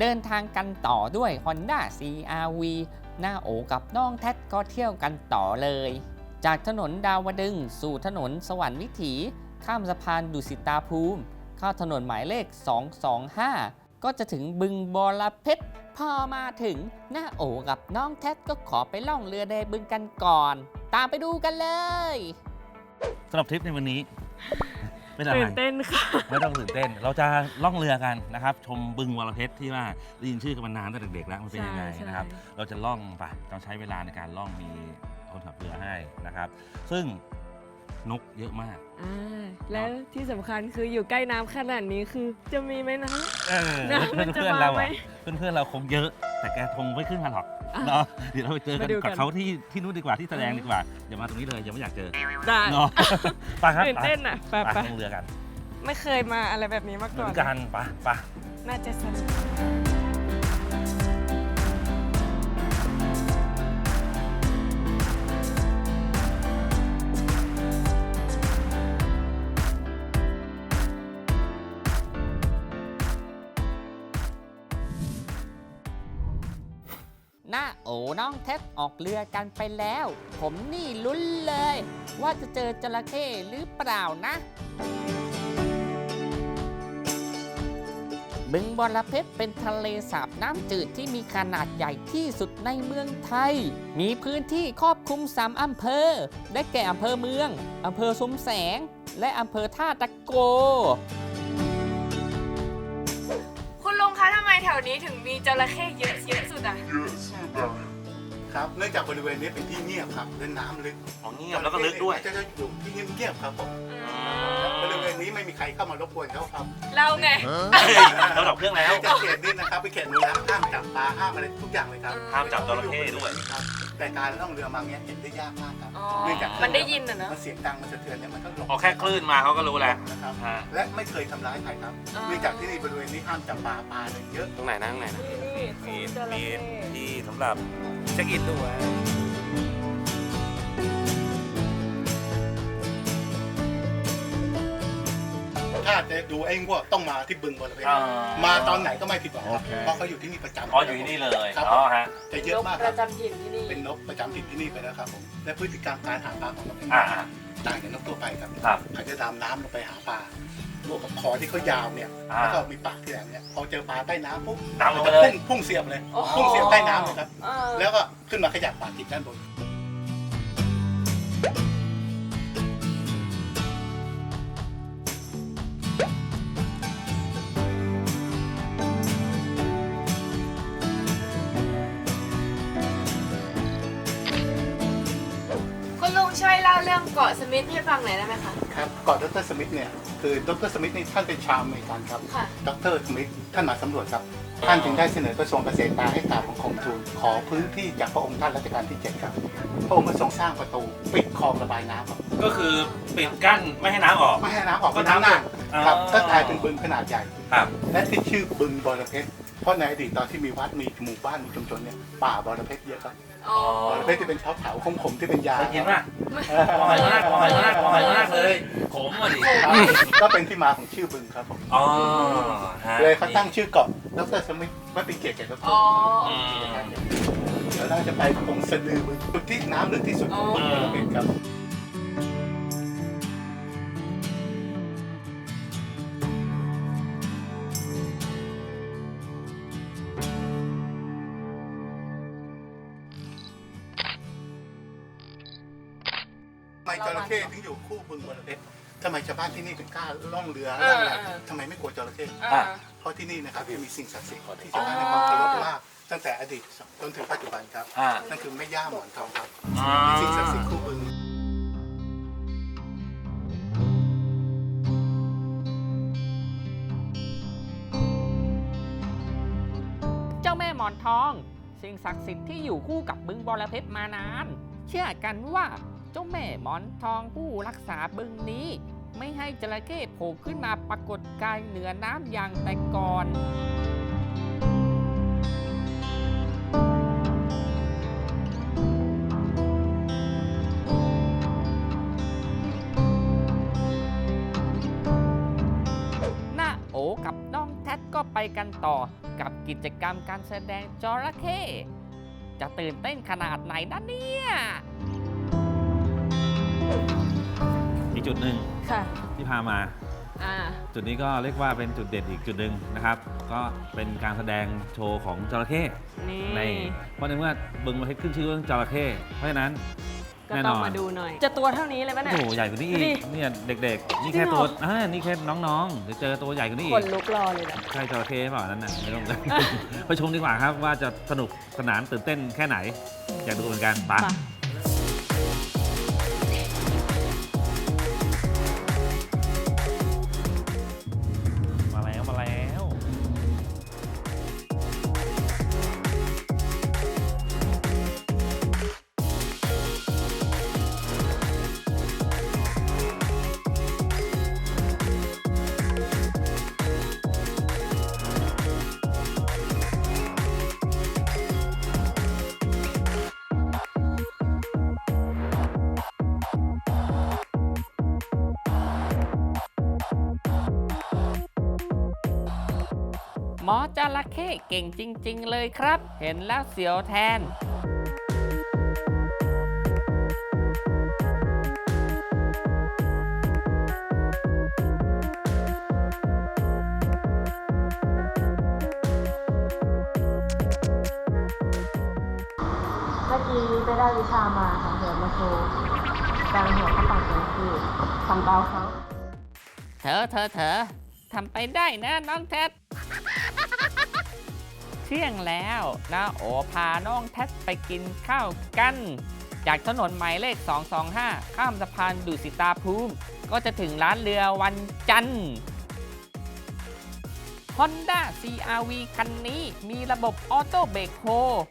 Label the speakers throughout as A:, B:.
A: เดินทางกันต่อด้วย Honda CRV หน้าโอกับน้องแท็ดก็เที่ยวกันต่อเลย จากถนนดาวดึงสู่ถนนสวรรค์วิถี ข้ามสะพานดุสิตาภูมิ เข้าถนนหมายเลข 225 ก็จะถึงบึงบอระเพ็ดพอมาถึงหน้าโอกับน้องแท็ดก็ขอไปล่องเรือในบึงกันก่อน ตามไปดูกันเลย
B: สำหรับทริปในวันนี้ เป็นอะไร
C: ตื่นเต้นค่ะ
B: ไม่ต้องตื่นเต้น เราจะล่องเรือกันนะครับ ชมบึงวรเพชรที่ว่าได้ยินชื่อกันมานานตั้งแต่เด็กๆแล้วมันเป็นยังไง
C: ใช่
B: นะครับ
C: ใช่
B: เราจะล่องไปต้องใช้เวลาในการล่องมีคนขับเรือให้นะครับ ซึ่ง นกเยอะมาก
C: อ่าแล้วที่สำคัญคืออยู่ใกล้น้ำขนาดนี้คือ จะมีไหมนะ
B: เออ
C: น้ำ
B: เพื่อน
C: มันจะ
B: เพื่อนๆเรา
C: มาไหม
B: อะเพื่อนๆเราคงเยอะ แต่แกคงไม่ขึ้นมาหรอก
C: อะ
B: เนาะเดี๋ยวเราไปเจอกัน
C: มาดูกั
B: กับ
C: น
B: เขาที่ที่นู้นดีกว่าที่แสดงดีกว่าอย่ามาตรงนี้เลยยังไม่อยากเจอ
C: ได้
B: เนาะไปครับ
C: ตื่น
B: ไป
C: เต้นอะไป
B: ไป
C: ไป
B: ลงเรือกัน
C: ไม่เคยมาอะไรแบบนี้มา
B: เห
C: ก่
B: มื
C: อ
B: อนนกันไปไป
C: น่าจะสนุก
A: อน้องแท็ดออกเรือกันไปแล้ว ผมนี่ลุ้นเลย ว่าจะเจอจระเข้หรือเปล่านะ บึงบอระเพ็ดเป็นทะเลสาบน้ำจืดที่มีขนาดใหญ่ที่สุดในเมืองไทย มีพื้นที่ครอบคลุม3อำเภอ ได้แก่อำเภอเมืองอำเภอสมแสง และอำเภอท่าตะโก
C: วนี้ถึงมีจระเข้เยอะเยอะสุดอะ
D: ครับ เนื่องจากบริเวณนี้เป็นที่เงียบครับและน้ำลึก
B: อ๋อเงียบแล้วก็ลึกด้วย
D: จะอยู่ที่เงียบๆครับผมบริเวณนี้ไม่มีใครเข้ามารบกวนเขาครับ
C: เราไง
B: เราดับเครื่องแล้ว
D: จะเขตนี้นะครับเป็นเขตอนุรักษ์ห้ามจับปลาห้ามอะไรทุกอย่างเลยครับ
B: ห้ามจับจระเข้ด้วย
D: ครับแต่การล่องเรือมาเนี้ยเห็นได้ยากมากครับ
C: อ๋อ
D: เนื่องจาก
C: มันได้ยินอะเนอะ
D: มันเสียงดังมันสะเทือนเนี่ยมันก็หลบ
B: พอแค่คลื่นมาเขาก็รู้แล้ว
D: นะครับ
B: ฮะ
D: และไม่เคยทำร้ายใครครับ
C: อ๋อ
D: เนื่องจากที่นี่บริเวณนี้ห้ามจับปลาปลาเนี่ยเยอะ
B: ตรงไหนนะตรงไหนนะ
C: มี
B: มี
C: จระ
B: มี
C: เข้
B: ที่สำหรับเช็คอินด้วย
D: ถ้าจะดูไอ้พวกต้องมาที่บึงบริเวณ
B: อ่า
D: มาตอนไหนก็ไม่ผิดหวังครับ
B: โอเค
D: เพราะเขาอยู่ที่นี่ประจำ
B: อ๋ออยู่ที่นี่เลย
D: ครับ
B: อ๋อฮะ
D: จะเย
C: น
D: อะ
C: ก
D: มาก
C: ป
D: ครั
C: ระ
D: บ
C: จำถิ่นที่นี่
D: เป็นนกประจำถิ่นที่นี่ไปแล้วครับผมและพฤติกรรมการหาปลาของนกเอง
B: อ่า
D: ต่างจากนกทั่วไปครับ
B: ครับ
D: เขาจะดำน้ำลงไปหาปลาบวกกับคอที่เขายาวเนี่ย
B: อ่า
D: แล้วก็มีปากที่แหลมเนี่ยพอเจอปลาใต้น้ำปุ๊บ
B: ดำลงไป
D: จะ
B: เลย
D: พุ่งพุ่งเสียบเลย
C: โอ้โห
D: พุ่งเสียบใต้น้ำเลยครับ
C: อ่า
D: แล้วก็ขึ้นมาขยับปากติดด้านบน
C: สมิธให้ฟังหน่อยได้ไหมคะ
D: ครับก่อนดรสมิธเนี่ยคือดรสมิธนี่ท่านเป็นชาวอเมริกันครับ
C: ค่ะ
D: ดรสมิธท่านมาสำรวจครับท่านจึงได้เสนอกระทรวงเกษตรมาให้กราบบังคมทูลขอพื้นที่จากพระองค์ท่านรัชกาลที่7ครับพระองค์ก็ทรงสร้างประตูปิดคลองระบายน้ำครับ
B: ก็คือปิดกั้นไม่ให้น้ำออก
D: ไม่ให้น้ำออก
B: ก็
D: ไปทางหน้า
B: อ๋อ
D: ครับก็กลายเป็นบึงขนาดใหญ่
B: ครับ
D: และที่ชื่อบึงบอระเพ็ดเพราะในอดีตตอนที่มีวัดมีหมู่บ้านมีชุมชนเนี่ยป่าบอระเพ็ดเยอะครับ
C: อ๋อบ
D: อระเพ็ดที่เป็นเท้าเถาขมขมๆที่เป็นยา
B: เคยกินป่ะ
D: เออ
B: อร่อยมากอร่อยมากอร่อยมากเลยขมอะดิ
D: ครับก็เป็นที่มาของชื่อบึงครับผม
B: อ๋อฮะ
D: เลยเขาตั้งชื่อเกาะดรสมิธว่าเป็นเกียรติแก่ดร
C: อ๋อ
B: อืม
D: เดี๋ยวเราจะไปตรงสะดือบึงจุดที่น้ำลึกที่สุดของบึงบอระเพ็ดครับ ไมชาวบ้านที่นี่ถึงกล้าล่องเรือล่องอะไรทำไมไม่กลัวจระเข้
C: อ่า
D: เพราะที่นี่นะครับมีสิ่งศักดิ์สิทธิ์ที่ชาวบ้านให้ความเคารพมากตั้งแต่อดีตจนถึงปัจจุบันครับ
B: อ่า
D: นั่นคือแม่ย่าหมอนทองครับ
B: อ่า
D: มีสิ่งศักดิ์สิทธิ์คู่บึง
A: เจ้าแม่หมอนทอง สิ่งศักดิ์สิทธิ์ที่อยู่คู่กับบึงบอระเพ็ดมานาน เชื่อกันว่าเจ้าแม่หมอนทองผู้รักษาบึงนี้ ไม่ให้จระเข้โผล่ขึ้นมาปรากฏกายเหนือน้ำอย่างแต่ก่อนหน้าโอกับน้องแท็ดก็ไปกันต่อกับกิจกรรมการแสดงจระเข้จะตื่นเต้นขนาดไหนนะเนี่ย
B: กจุดหนึ่ง
C: ค่ะ
B: ที่พามา
C: อ่า
B: จุดนี้ก็เรียกว่าเป็นจุดเด่นอีกจุดหนึ่งนะครับ ก็เป็นการแสดงโชว์ของจระเข้
C: นี่
B: ในเพราะในเมื่อบึงประเทศขึ้นชื่อเรื่องจระเข้เพราะฉะนั้น
C: ก็
B: แน่
C: ต้
B: น
C: อง
B: อน
C: มาดูหน่อย จะตัวเท่านี้เลยไหม
B: โอ้
C: เนี่ย
B: โหใหญ่กว่านี้อี
C: ดูดิ
B: กเนี่ยเด็กๆ นี่
C: จริ
B: แค่
C: งเหรอ
B: ตัวอ่านี่แค่น้องๆเดี๋ยวเจอตัวใหญ่กว่านี้อี
C: ข
B: ก
C: นลุกรอเลยนะ
B: ใช่จระเข้เปล่านั้นน่ะไม่ต้อง ไปชมดีกว่าครับว่าจะสนุกสนานตื่นเต้นแค่ไหน อยากดูเหมือนกันไป
C: มา
A: หมอจระเข้เก่งจริง ๆ เลยครับ เห็นแล้วเสียวแทน
C: เมื่อกี้ไปได้วิชามาค่ะเดี๋ยวมาโชว์การหัวกระปังจระเข้ฝั่งเบาเขา
A: เธอเธอเธอทำไปได้นะน้องแท็ดเที่ยงแล้วนะโอพาน้องแท็ไปกินข้าวกัน จากถนนหมายเลข 225 ข้ามสะพานดุสิตาภูมิ ก็จะถึงร้านเรือวันจันทร์ Honda CRV คันนี้มีระบบออโต้เบรกโฮ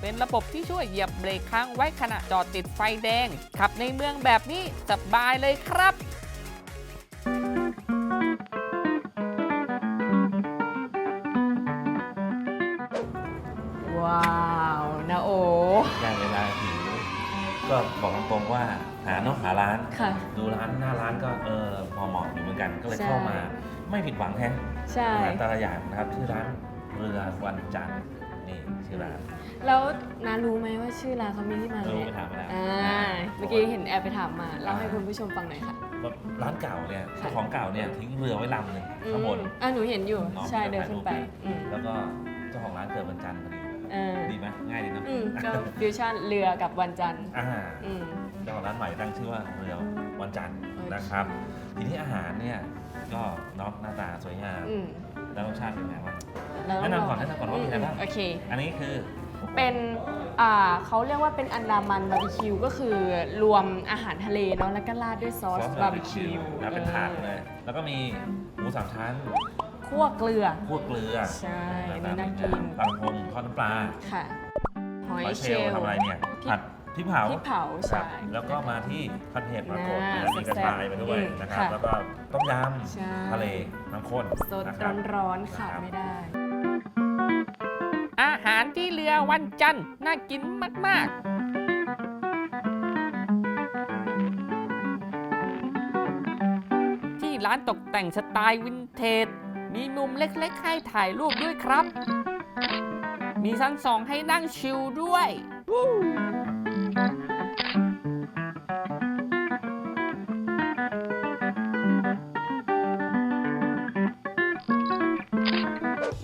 A: เป็นระบบที่ช่วยเหยียบเบรกค้างไว้ขณะจอดติดไฟแดง ขับในเมืองแบบนี้สบายเลยครับ
C: นะโอ
B: ได้เวลาหิวก็บอกตรงๆว่าหานอกหาร้าน
C: ค่ะ
B: ดูร้านหน้าร้านก็เออพอเหมาะอยู่เหมือนกันก็เลย
C: ใช่
B: เข้ามาไม่ผิดหวังแฮะ
C: ใช่
B: อาหารแต่ละอย่างนะครับชื่อร้านเรือวันจันทร์นี่ชื่อร้าน
C: แล้วนารู้ไหมว่าชื่อร้านเขามีที่มา
B: รู้
C: ไง
B: ไปถามมาแล้ว
C: อ่า
B: อ่า
C: เมื่อกี้เห็นแอบไปถามมาเล่าให้คุณผู้ชมฟังหน่อยค่ะ
B: ก็ร้านเก่าเนี่ย
C: ค่ะ
B: เจ้าของเก่าเนี่ยทิ้งเรือไว้ลำหนึ่ง
C: อื
B: ข้างบน
C: มอ่าหนูเห็นอยู่
B: น้อง
C: ใช่
B: จะ
C: เดินขึ้นไป
B: ถ่ายรูป
C: อืม
B: แล้วก็เจ้าของร้านเกิดวันจันทร์พอดี
C: เออ
B: ดีไหม
C: ก็ฟิวชั่นเรือกับวันจันทร์
B: อ่า
C: อืม
B: เจ้าของร้านใหม่ตั้งชื่อว่าเรือวันจันทร์
C: โอเค
B: นะครับ ทีนี้อาหารเนี่ยก็เนาะหน้าตาสวยงาม
C: อืม
B: แล้วรสชาติเป็นไงบ้าง
C: แล้ว
B: แนะนำก่อนแนะนำก่อนว่ามีอะไรบ้าง
C: โอเค
B: อันนี้คือ
C: เป็นอ่าเขาเรียกว่าเป็นอันดามันบาร์บีคิวก็คือรวมอาหารทะเลเนาะแล้วก็ราดด้วยซอสบาร์บีคิว
B: นะเป็นถาดเลย แล้วก็มีหมูสามชั้น
C: คั่วเกลือ
B: คั่วเกลือ
C: ใช่
B: หน้า
C: นี่
B: ตา
C: น่า
B: เป็
C: กิน
B: ไงตังพงทอดน้ำปลา
C: ค่ะ หอย
B: หอย
C: เช
B: เช
C: ล
B: ล
C: ล์
B: ทำอะไรเนี่ย
C: พริก
B: ผัดพริกเผา
C: พริกเผา
B: ค
C: ใช่
B: รับแล้วก็มาที่ผัดเผ็ดมากด
C: น่า
B: นะมีกระ
C: แซ่บ
B: ชายมาด้วย
C: อืม
B: นะครับ
C: ค่ะ
B: แล้วก็ต้มย
C: ใช่ำ
B: ทะเลน้ำข้น
C: สด
B: นะครับ
C: ร้อนๆขาดไม่ได้
A: อาหารที่เรือวันจันทร์น่ากินมากๆที่ร้านตกแต่งสไตล์วินเทจ มีมุมเล็กๆ ให้ถ่ายรูปด้วยครับ มีชั้นสองให้นั่งชิลด้วย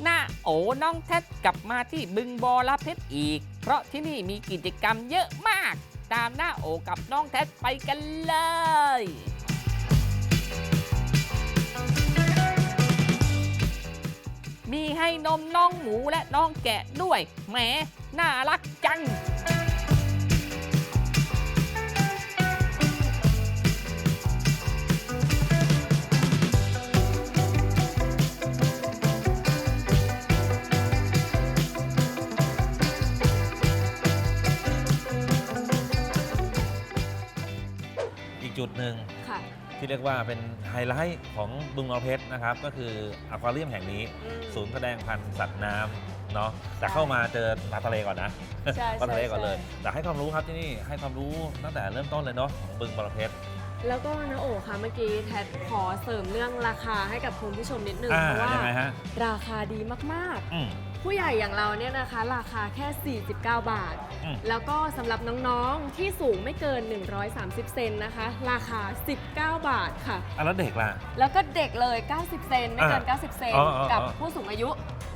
A: หน้าโอน้องแท็ดกลับมาที่บึงบอระเพ็ดอีก เพราะที่นี่มีกิจกรรมเยอะมาก ตามหน้าโอกับน้องแท็ดไปกันเลยมีให้นมน้องหมูและน้องแกะ ด้วย แหม น่ารักจัง
B: อีกจุดหนึ่ง
C: ค่ะ
B: ที่เรียกว่าเป็นไฮไลท์ของบึงมอเพชรนะครับ ก็คืออควาเรียมแห่งนี้ศูนย์แสดงพันธุ์สัตว์น้ำ เนาะแต่เข้ามาเจอปลาทะเลก่อนนะ
C: ใช่
B: ปลาทะเล
C: ใช่
B: ก่อนเลย
C: ใช่
B: แต่ให้ความรู้ครับที่นี่ให้ความรู้ตั้งแต่เริ่มต้นเลยเนาะของบึงบอระเพ็ด
C: แล้วก็นะโอค่ะเมื่อกี้แทดขอเสริมเรื่องราคาให้กับคุณผู้ชมนิดนึง
B: อ่า
C: เพราะว่า
B: ยังไงฮะ
C: ราคาดีมาก
B: อืม
C: ๆ ผู้ใหญ่อย่างเราเนี่ยนะคะ ราคาแค่ 49 บาท
B: อืม
C: แล้วก็สำหรับน้องๆที่สูงไม่เกิน 130 เซนนะคะ ราคา 19 บาทค่ะ
B: อะแล้วเด็กล่ะ
C: แล้วก็เด็กเลย 90 เซนไม่เกิน
B: อะ
C: 90 เซน
B: อ๋ออ๋อ
C: กับ
B: อ๋อ
C: ผู้สูงอายุ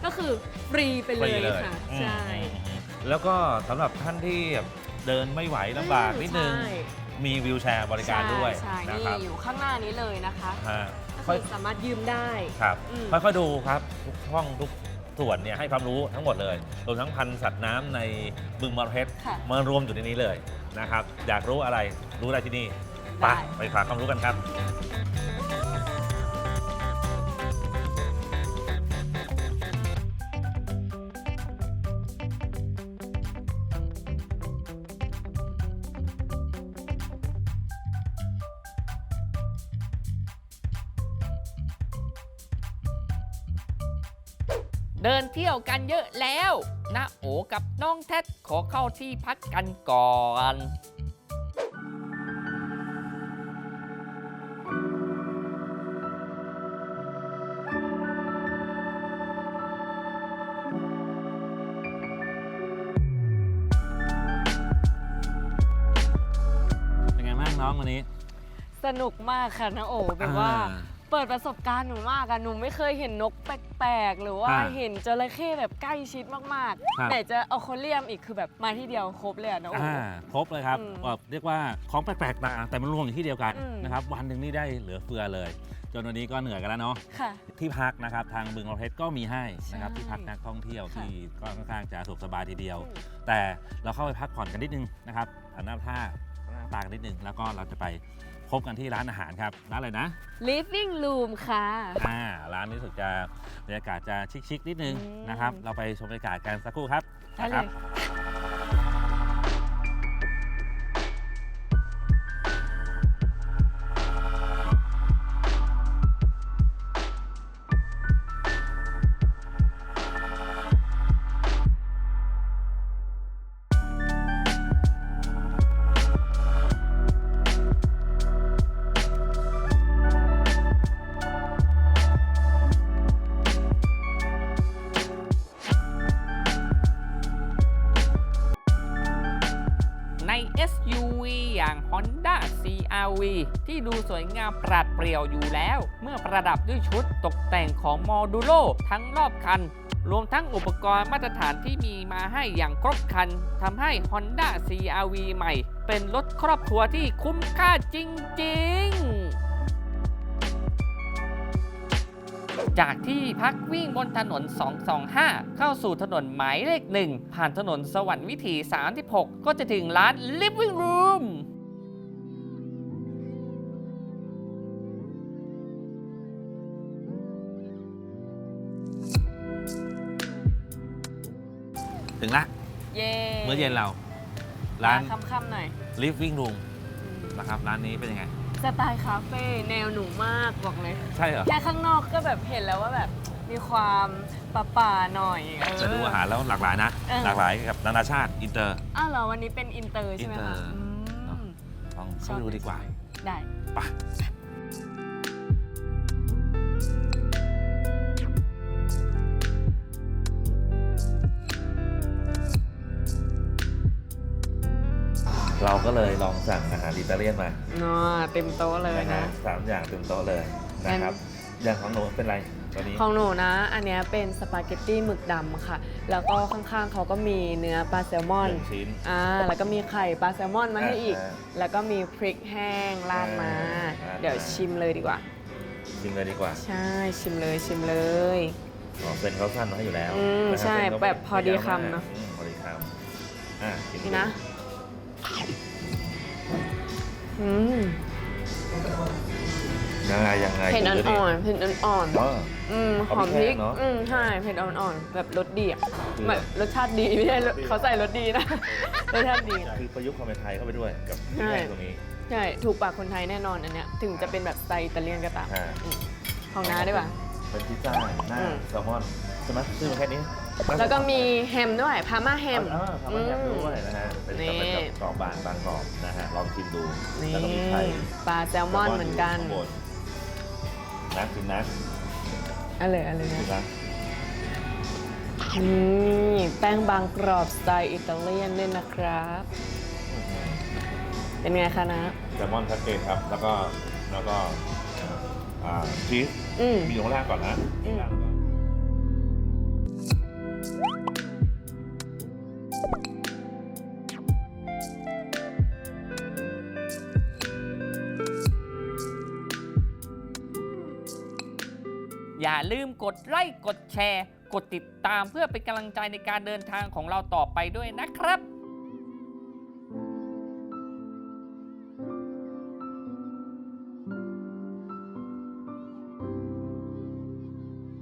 C: ก็คือฟรีไปเล
B: ฟรี
C: ย
B: เลย
C: ค่ะ
B: อืม
C: ใช่
B: อืมอืมแล้วก็สำหรับท่านที่แบบเดินไม่ไหวลำบากนิดนึง
C: ใช่
B: มีวิวแชร์บริการด้วย
C: ใช่
B: นะ
C: ใช่
B: ครับ
C: นี่อยู่ข้างหน้านี้เลยนะคะ
B: ฮะ
C: ก็
B: ค่อย
C: คือสามารถยืมได้
B: ครับ
C: อืม
B: ค่อยๆดูครับทุกห้องทุกส่วนเนี่ยให้ความรู้ทั้งหมดเลยรวมทั้งพันธุ์สัตว์น้ำในบึงมรเพชร
C: ค่ะ
B: มารวมอยู่ในนี้เลยนะครับ อยากรู้อะไรรู้ได้ที่นี่ไป
C: ได้
B: ไปฝากความรู้กันครับ
A: เดินเที่ยวกันเยอะแล้วนะโอกับน้องแท็ดขอเข้าที่พักกันก่อน
B: เป็นไงบ้างน้องวันนี้
C: สนุกมากค่ะนะโอแบบว่า เปิดประสบการณ์หนูมากอะหนูไม่เคยเห็นนกแปลกๆ หรือว่า
B: อ่า
C: เห็นจระเข้แบบใกล้ชิดมาก
B: ครับ
C: ๆ แต่จะเอาโคเรียมอีกคือแบบมาที่เดียวครบเลยอะนะโอ
B: อ่าครบเลยครับ
C: อืม
B: แบบเรียกว่าของแปลกๆตาแต่มันรวมอยู่ที่เดียวกัน
C: อืม
B: นะครับวันหนึ่งนี่ได้เหลือเฟือเลย จนวันนี้ก็เหนื่อยกันแล้วเนาะ
C: ค่ะ
B: ที่พักนะครับทางบึงมรเพชรก็มีให้นะครับ
C: ใช่
B: ที่พักนักท่องเที่ยว
C: ค่ะ
B: ที่ก็ค่อนข้างจะสะดวกสบายทีเดียว
C: อืม
B: แต่เราเข้าไปพักผ่อนกันนิดนึงนะครับหันหน้าท่าหน้าตากันนิดนึงแล้วก็เราจะไป พบกันที่ร้านอาหารครับ ร้านอะไรนะ
C: living room ค่ะ
B: อ่าร้านนี้รู้สึกจะบรรยากาศจะชิคๆนิดนึง
C: อืม
B: นะครับ เราไปชมบรรยากาศกันสักครู่ครับ
C: ได้
B: นะ
C: เล
B: ครับ
A: ที่ดูสวยงามปราดเปรียวอยู่แล้ว เมื่อประดับด้วยชุดตกแต่งของโมดูโลทั้งรอบคัน รวมทั้งอุปกรณ์มาตรฐานที่มีมาให้อย่างครบครันทำให้ Honda CRV ใหม่ เป็นรถครอบครัวที่คุ้มค่าจริง ๆจากที่พักวิ่งบนถนน 225 เข้าสู่ถนนหมายเลขหนึ่ง ผ่านถนนสวรรค์วิถี 36 ก็จะถึงร้าน Living Room
B: ถึงละ
C: เย่
B: มื้อเย็นเรา ร้าน
C: ค่ำๆหน่อย
B: Living Room นะครับ ร้านนี้เป็นยังไง
C: สไตล์คาเฟ่แนวหนูมากบอกเลย
B: ใช่เหรอ
C: แค่ข้างนอกก็แบบเห็นแล้วว่าแบบมีความป่าป่าๆหน่อยเออ
B: จะดูอาหารแล้วหลากหลายนะ
C: เออ
B: หลากหลายกับนานาชาติอินเตอร์
C: อ้าวเหรอ วันนี้เป็นอินเตอร์ใช่ไหม
B: อินเตอ
C: คะ
B: ร์
C: อืม
B: เนอะลองเข้าไปดูดีกว่า
C: ได้
B: ไป เราก็เลยลองสั่งอาหารอิตาเลียนมา
C: นัวเต็มโต๊ะเลย
B: นะฮะ
C: นะ
B: สามอย่างเต็มโต๊ะเลยนะครับ อย่างของหนูเป็นไรตอนนี้
C: ของหนูนะ อันเนี้ยเป็นสปาเกตตี้หมึกดำค่ะ แล้วก็ข้างๆเขาก็มีเนื้อปลาแซลมอน
B: หนึ่งชิ้น
C: อ่าแล้วก็มีไข่ปลาแซลมอนมาให้อีก
B: อ่า
C: แล้วก็มีพริกแห้งราดมา
B: อ่า
C: เดี๋ยวชิมเลยดีกว่า
B: ชิมเลยดีกว่า
C: ใช่ชิมเลยชิมเลย
B: อ๋อเส้นเขาสั้นมาให้อยู่แล้ว
C: อืม
B: นะครับ
C: ใช่
B: เส้นเขา
C: แบบพอดี
B: ไม่ยาวมก
C: คำเนอะ
B: อืมพอดีคำอะชิม
C: นี่นะ อืม
B: ยังไงยังไง
C: เผ็ด
B: ดูดิ
C: อ่อนๆเผ็ดอ่อน
B: อ๋อ
C: ๆอืมห
B: เอา
C: อม
B: พ
C: พ
B: ริ
C: ริ
B: ก
C: ก
B: แห้งเนอะ
C: อืมใช่เผ็ดอ่อนๆ แบบรสดีอะ
B: คือ
C: แบบรสชาติดีไม่ใช่รสเขาใส่รสดีนะ รสชาติดี
B: คือประยุกต์ความเป็นไทยเข้าไปด้วยกับพริก
C: ใช่
B: แห้งตรงนี้
C: ใช่ถูกปากคนไทยแน่นอนอันเนี้ยถึงจะเป็นแบบสไตล์อิตาเลียนก็ตาม
B: อ่า
C: อืมของน้าได้ป่ะ
B: เป็นพิซซ่าหน้า
C: อืม
B: แซลมอน ใช่ไหมชื่อมันแค่นี้
C: แล้วก็มีแฮมด้วยพาม่าแฮม
B: อ่าทำมาแฮมด้วยนะฮะเป็น
C: นี่
B: เป็นแบบกรอบบางบางกรอบนะฮะลองชิมดู
C: นี่
B: แล้วก็มีไข่
C: ปลาแซลมอนเหมือนกัน
B: ข้างบนะกินนะ
C: อะไรอะไร
B: กิ
C: นะ
B: นนะ
C: นี่แป้งบางกรอบสไตล์อิตาเลียนด้วยนะครับ เป็นไงคะนะ
B: แซลมอนชัดเจนครับ แล้วก็แล้วก็อ่าชีส
C: อืม
B: มีอยู่ข้างล่างก่อนนะ
C: อืม
B: ข้างล่างก่อน
A: อย่าลืมกดไลค์กดแชร์ กดติดตามเพื่อเป็นกำลังใจในการเดินทางของเราต่อไปด้วยนะครับ